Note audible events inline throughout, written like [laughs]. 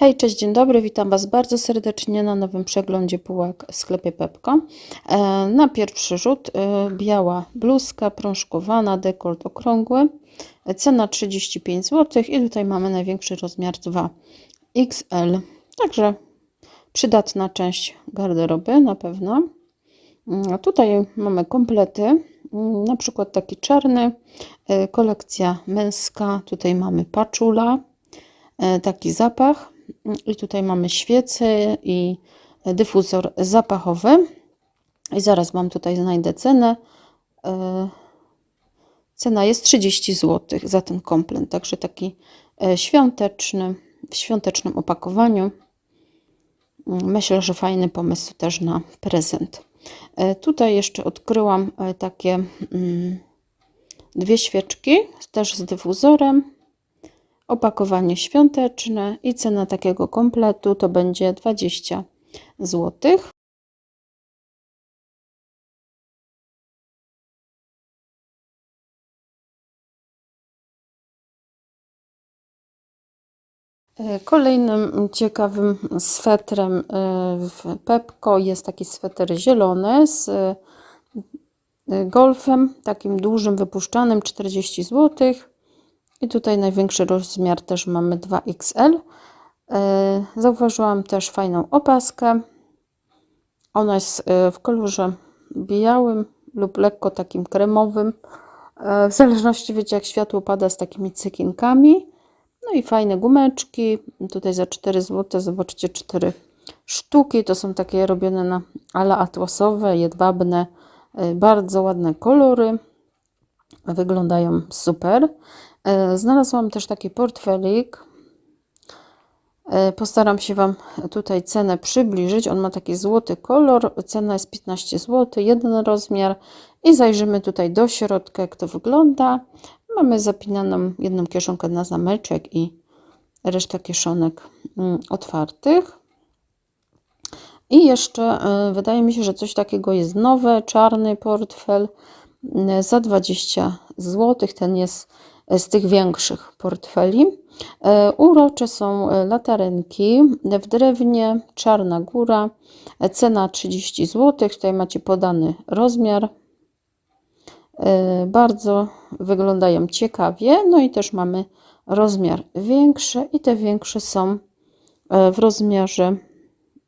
Hej, cześć, dzień dobry, witam Was bardzo serdecznie na nowym przeglądzie półek w sklepie Pepko. E, Na pierwszy rzut e, biała bluzka prążkowana, dekolt okrągły, cena 35 zł i tutaj mamy największy rozmiar 2XL. Także przydatna część garderoby na pewno. Mm, tutaj mamy komplety, mm, na przykład taki czarny, e, kolekcja męska, tutaj mamy paczula, taki zapach i tutaj mamy świecę i dyfuzor zapachowy. I zaraz Wam tutaj znajdę cenę. E, Cena jest 30 zł za ten komplet, także taki e, świąteczny, w świątecznym opakowaniu. Mm, Myślę, że fajny pomysł też na prezent. E, Tutaj jeszcze odkryłam takie mm, dwie świeczki, też z dyfuzorem opakowanie świąteczne i cena takiego kompletu to będzie 20 zł. E, Kolejnym ciekawym swetrem e, w Pepko jest taki sweter zielony z e, golfem, takim dużym, wypuszczanym 40 zł. I tutaj największy rozmiar też mamy 2XL. E, Zauważyłam też fajną opaskę. Ona jest e, w kolorze białym lub lekko takim kremowym. E, W zależności wiecie jak światło pada z takimi cekinkami. No i fajne gumeczki. Tutaj za 4 zł zobaczcie 4 sztuki. To są takie robione na ala atłasowe, jedwabne. Bardzo ładne kolory. Wyglądają super. E, Znalazłam też taki portfelik. E, Postaram się Wam tutaj cenę przybliżyć. On ma taki złoty kolor. Cena jest 15 zł, jeden rozmiar. I zajrzymy tutaj do środka, jak to wygląda. Mamy zapinaną jedną kieszonkę na zameczek i resztę kieszonek mm, otwartych. I jeszcze e, wydaje mi się, że coś takiego jest nowe, czarny portfel mm, za 20 zł. Ten jest z tych większych portfeli. E, Urocze są e, latarenki w drewnie, czarna góra, e, cena 30 zł. Tutaj macie podany rozmiar. Bardzo wyglądają ciekawie. No i też mamy rozmiar większy i te większe są w rozmiarze,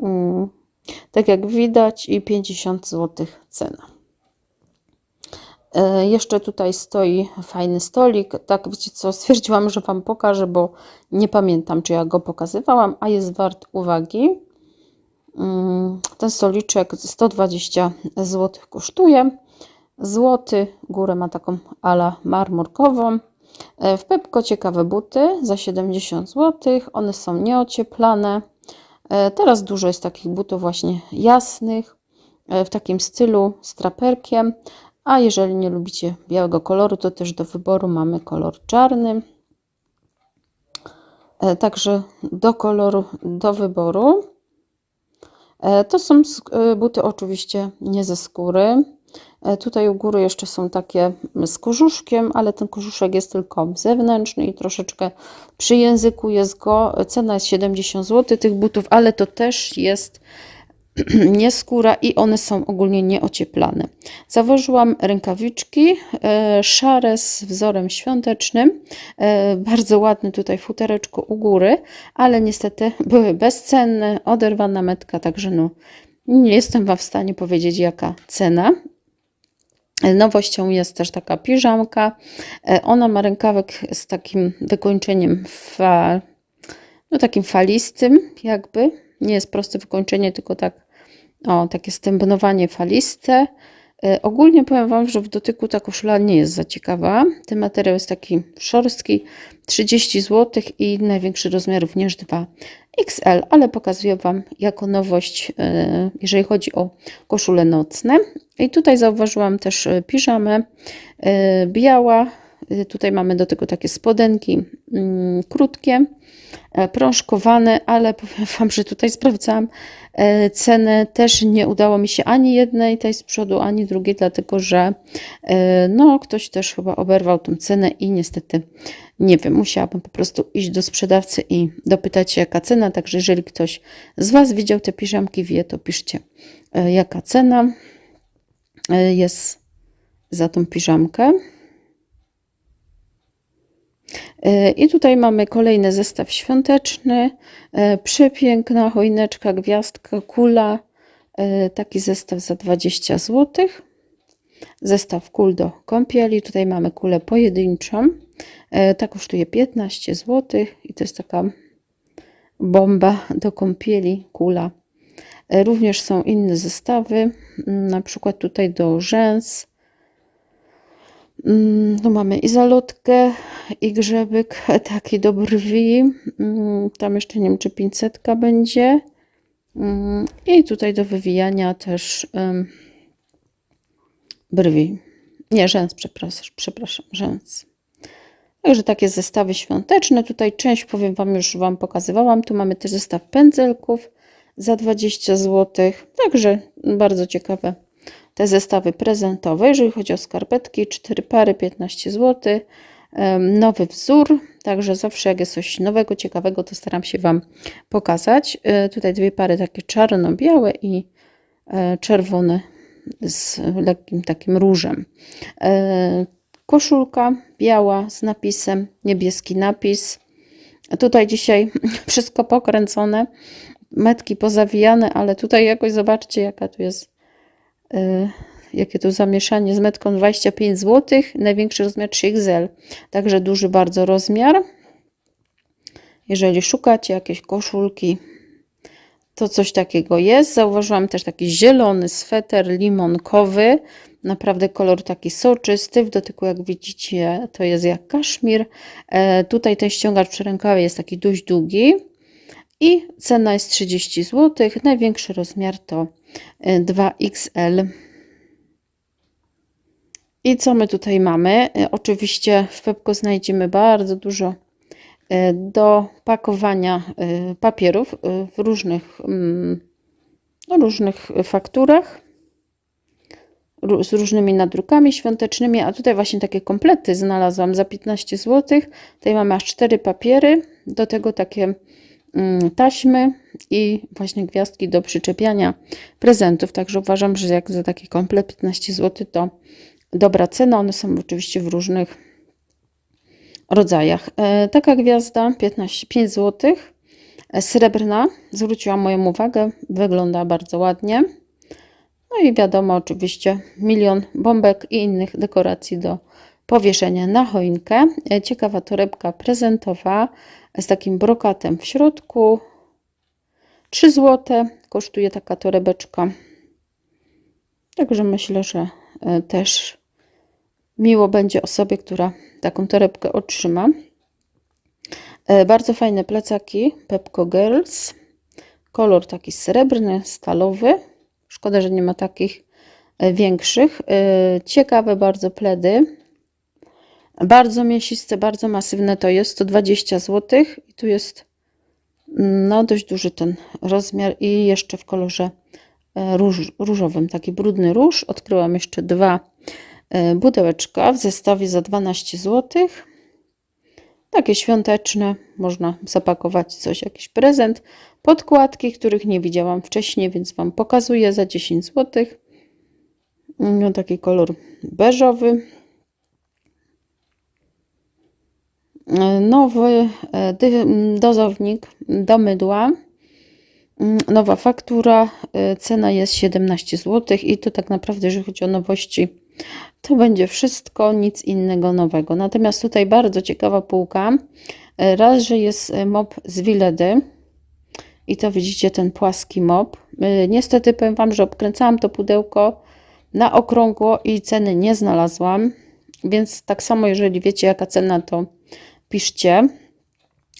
mm, tak jak widać, i 50 zł cena. E, Jeszcze tutaj stoi fajny stolik. Tak, wiecie co, stwierdziłam, że Wam pokażę, bo nie pamiętam, czy ja go pokazywałam, a jest wart uwagi. Mm, Ten stoliczek 120 zł kosztuje. Złoty, górę ma taką ala marmurkową. E, W Pepko ciekawe buty za 70 zł. One są nieocieplane. E, Teraz dużo jest takich butów właśnie jasnych, w takim stylu z traperkiem. A jeżeli nie lubicie białego koloru, to też do wyboru mamy kolor czarny. E, Także do koloru, do wyboru. E, To są e, buty oczywiście nie ze skóry. Tutaj u góry jeszcze są takie z korzuszkiem, ale ten korzuszek jest tylko zewnętrzny i troszeczkę przy języku jest go. Cena jest 70 zł tych butów, ale to też jest [clears throat] nie skóra i one są ogólnie nieocieplane. Założyłam rękawiczki e, szare z wzorem świątecznym. E, bardzo ładny tutaj futereczko u góry, ale niestety [laughs] były bezcenne, oderwana metka, także no nie jestem Wam w stanie powiedzieć jaka cena. Nowością jest też taka piżamka. E, Ona ma rękawek z takim wykończeniem fa, no takim falistym jakby. Nie jest proste wykończenie, tylko tak o, takie stębnowanie faliste. E, Ogólnie powiem Wam, że w dotyku ta koszula nie jest za ciekawa. Ten materiał jest taki szorstki, 30 zł i największy rozmiar również 2XL, ale pokazuję Wam jako nowość, e, jeżeli chodzi o koszule nocne. I tutaj zauważyłam też e, piżamę biała. Tutaj mamy do tego takie spodenki mm, krótkie, e, prążkowane, ale powiem [laughs] Wam, że tutaj sprawdzałam e, cenę. Też nie udało mi się ani jednej tej z przodu, ani drugiej, dlatego że e, no, ktoś też chyba oberwał tą cenę i niestety Nie wiem, musiałabym po prostu iść do sprzedawcy i dopytać się, jaka cena. Także jeżeli ktoś z Was widział te piżamki, wie, to piszcie, jaka cena jest za tą piżamkę. E, I tutaj mamy kolejny zestaw świąteczny. E, Przepiękna choineczka, gwiazdka, kula. E, Taki zestaw za 20 zł. Zestaw kul do kąpieli. Tutaj mamy kulę pojedynczą. Ta kosztuje 15 zł i to jest taka bomba do kąpieli, kula. Również są inne zestawy, na przykład tutaj do rzęs, Mm, Tu mamy i zalotkę, i grzebyk [laughs] taki do brwi. Mm, Tam jeszcze nie wiem, czy 500 będzie. Mm, I tutaj do wywijania też brwi. Nie, rzęs, przepraszam, przepraszam, rzęs. Także takie zestawy świąteczne. Tutaj część, powiem Wam, już Wam pokazywałam. Tu mamy też zestaw pędzelków za 20 zł. Także bardzo ciekawe te zestawy prezentowe. Jeżeli chodzi o skarpetki, 4 pary 15 zł. Nowy wzór, także zawsze jak jest coś nowego, ciekawego, to staram się Wam pokazać. E, Tutaj dwie pary takie czarno-białe i e, czerwone z lekkim takim różem. E, Koszulka biała z napisem, niebieski napis. Tutaj dzisiaj [laughs] wszystko pokręcone, metki pozawijane, ale tutaj jakoś zobaczcie, jaka tu jest jakie to zamieszanie z metką 25 zł, największy rozmiar 3XL, także duży bardzo rozmiar. Jeżeli szukacie jakieś koszulki, to coś takiego jest. Zauważyłam też taki zielony sweter limonkowy, naprawdę kolor taki soczysty, w dotyku jak widzicie to jest jak kaszmir. E, tutaj ten ściągacz przy rękawie jest taki dość długi i cena jest 30 zł, największy rozmiar to e, 2XL. I co my tutaj mamy? E, Oczywiście w Pepko znajdziemy bardzo dużo e, do pakowania papierów w różnych, mm, no, różnych fakturach z różnymi nadrukami świątecznymi, a tutaj właśnie takie komplety znalazłam za 15 zł. Tutaj mamy aż 4 papiery, do tego takie taśmy i właśnie gwiazdki do przyczepiania prezentów. Także uważam, że jak za taki komplet 15 zł to dobra cena. One są oczywiście w różnych rodzajach. E, taka gwiazda 15, 5 zł, srebrna, zwróciła moją uwagę, wygląda bardzo ładnie. No i wiadomo, oczywiście milion bombek i innych dekoracji do powieszenia na choinkę. E, Ciekawa torebka prezentowa z takim brokatem w środku. 3 zł kosztuje taka torebeczka. Także myślę, że e, też miło będzie osobie, która taką torebkę otrzyma. E, Bardzo fajne plecaki Pepco Girls. Kolor taki srebrny, stalowy. Szkoda, że nie ma takich e, większych. Ciekawe bardzo pledy. Bardzo mięsiste, bardzo masywne to jest 120 zł. I tu jest mm, no, dość duży ten rozmiar i jeszcze w kolorze e, róż, różowym. Taki brudny róż. Odkryłam jeszcze dwa e, pudełeczka w zestawie za 12 zł. Takie świąteczne, można zapakować coś, jakiś prezent. Podkładki, których nie widziałam wcześniej, więc Wam pokazuję za 10 zł. No, taki kolor beżowy. E, Nowy e, dozownik do mydła. Mm, Nowa faktura, e, cena jest 17 zł i to tak naprawdę, jeżeli chodzi o nowości, to będzie wszystko, nic innego nowego. Natomiast tutaj bardzo ciekawa półka. E, Raz, że jest mop z Wiledy i to widzicie ten płaski mop. Niestety powiem Wam, że obkręcałam to pudełko na okrągło i ceny nie znalazłam. Więc tak samo, jeżeli wiecie jaka cena, to piszcie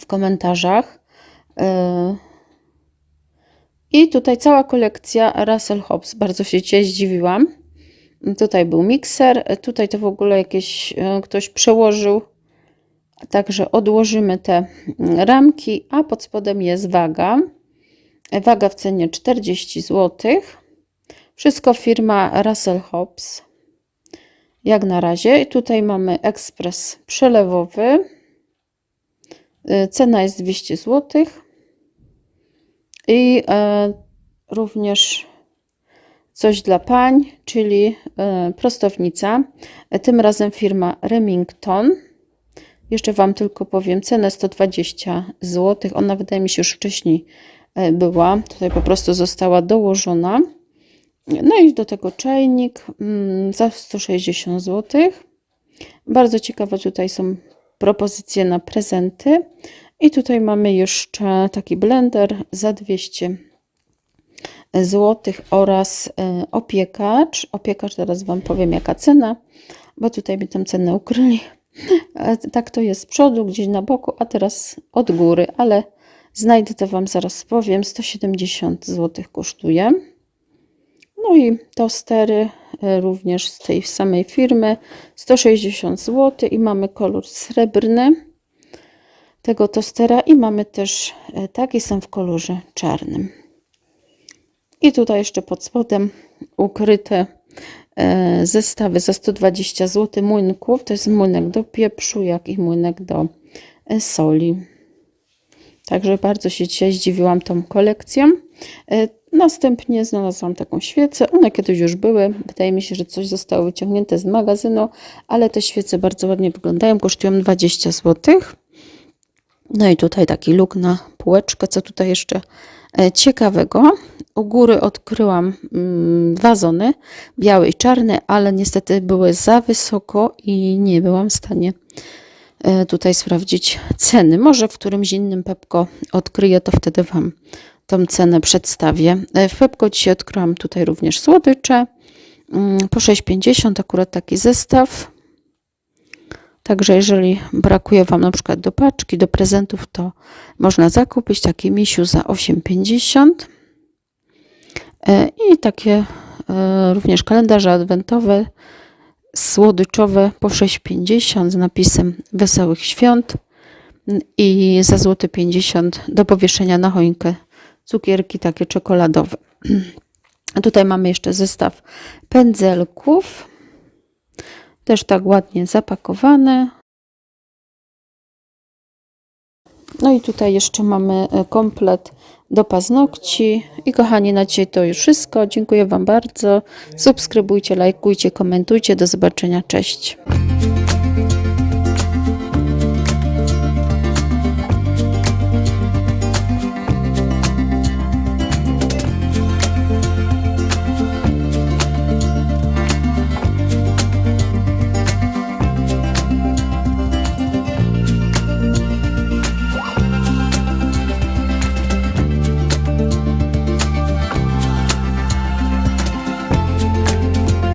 w komentarzach. E, I tutaj cała kolekcja Russell Hobbs. Bardzo się dzisiaj zdziwiłam. Tutaj był mikser, tutaj to w ogóle jakieś e, ktoś przełożył. Także odłożymy te mm, ramki, a pod spodem jest waga. Waga w cenie 40 zł. Wszystko firma Russell Hobbs. Jak na razie. I tutaj mamy ekspres przelewowy. Y, Cena jest 200 zł. I e, również coś dla pań, czyli e, prostownica. E, Tym razem firma Remington. Jeszcze Wam tylko powiem cenę 120 zł. Ona wydaje mi się już wcześniej była. Tutaj po prostu została dołożona. No i do tego czajnik mm, za 160 zł. Bardzo ciekawe tutaj są propozycje na prezenty. I tutaj mamy jeszcze taki blender za 200 zł oraz e, opiekacz. Opiekacz teraz Wam powiem jaka cena, bo tutaj mi tam cenę ukryli. E, Tak to jest z przodu, gdzieś na boku, a teraz od góry, ale znajdę to Wam zaraz powiem. 170 zł kosztuje. No i tostery e, również z tej samej firmy 160 zł i mamy kolor srebrny tego tostera i mamy też e, taki sam w kolorze czarnym. I tutaj jeszcze pod spodem ukryte e, zestawy za 120 zł młynków. To jest młynek do pieprzu, jak i młynek do soli. Także bardzo się dzisiaj zdziwiłam tą kolekcją. E, Następnie znalazłam taką świecę. One kiedyś już były. Wydaje mi się, że coś zostało wyciągnięte z magazynu, ale te świece bardzo ładnie wyglądają. Kosztują 20 zł. No i tutaj taki luk na półeczkę. Co tutaj jeszcze e, ciekawego? U góry odkryłam mm, wazony, biały i czarny, ale niestety były za wysoko i nie byłam w stanie tutaj sprawdzić ceny. Może w którymś innym Pepko odkryję, to wtedy Wam tą cenę przedstawię. E, W Pepko dzisiaj odkryłam tutaj również słodycze. Mm, Po 6,50 akurat taki zestaw. Także jeżeli brakuje Wam na przykład do paczki, do prezentów, to można zakupić taki misiu za 8,50. E, I takie e, również kalendarze adwentowe, słodyczowe po 6,50 z napisem Wesołych Świąt i za złoty 50 do powieszenia na choinkę cukierki takie czekoladowe. [clears throat] Tutaj mamy jeszcze zestaw pędzelków. Też tak ładnie zapakowane. No i tutaj jeszcze mamy e, komplet do paznokci. I kochani, na dzisiaj to już wszystko. Dziękuję Wam bardzo. Subskrybujcie, lajkujcie, komentujcie. Do zobaczenia. Cześć.